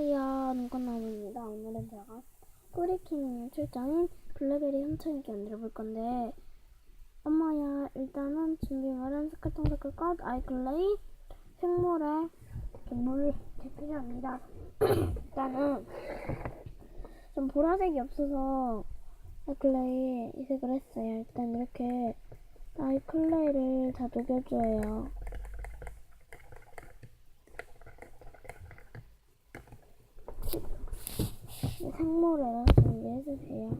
안녕하세요. 눈꽃나무입니다. 오늘은 제가 뿌리킹 출장인 블루베리 훔쳐인기 만들어 볼 건데 엄마야 일단은 준비물은 스카통 스크 꽃, 아이클레이, 생모래, 물 이렇게 필요합니다. 일단은 좀 보라색이 없어서 아이클레이 이 색을 했어요. 일단 이렇게 아이클레이를 다 녹여줘요. 생모래를 준비해주세요.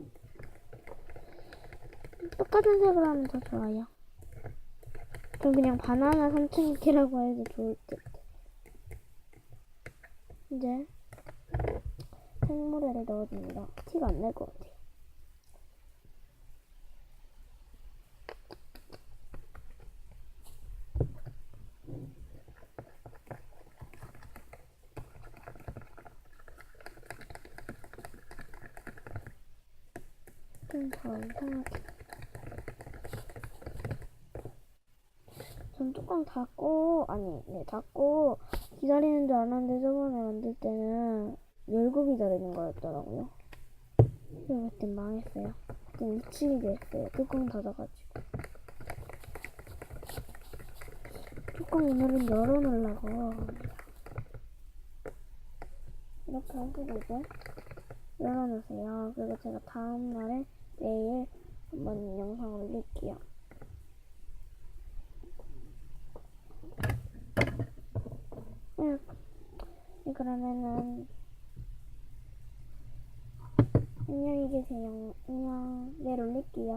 똑같은 색으로 하면 더 좋아요. 전 그냥 바나나 삼층기라고 해도 좋을 듯. 이제 생모래를 넣어줍니다. 티가 안 날 것 같아요. 좀더 이상하게. 전 뚜껑 닫고, 아니, 네, 닫고 기다리는 줄 알았는데 저번에 만들 때는 열고 기다리는 거였더라고요. 그때 망했어요. 그때 미치게 됐어요. 뚜껑 닫아가지고. 뚜껑 오늘은 열어놓으려고. 이렇게 하시고 이제 열어놓으세요. 그리고 제가 다음날에 내일 한번 영상 올릴게요. 네, 그러면은 안녕히 계세요. 안녕. 내일 올릴게요.